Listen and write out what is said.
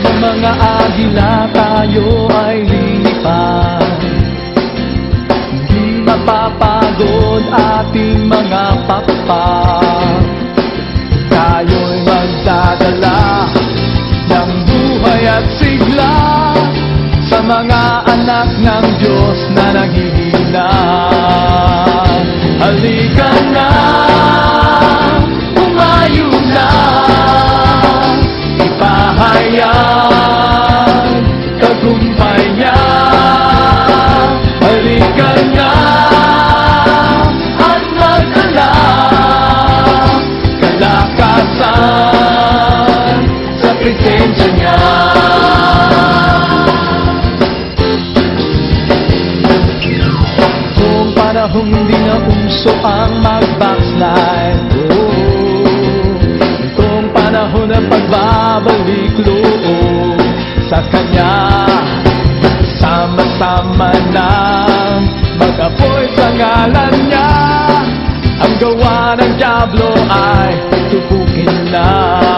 mga agila tayo ay lilipad Hindi mapapagod ating mga pakpak Kalakasan sa presensya niya. Kung panahong hindi na umso ang mag-backslide oh, Kung panahon na pagbabalik loob sa Kanya Sama-sama na mag-apoy sa ngalan ng Diablo ay tubukin na.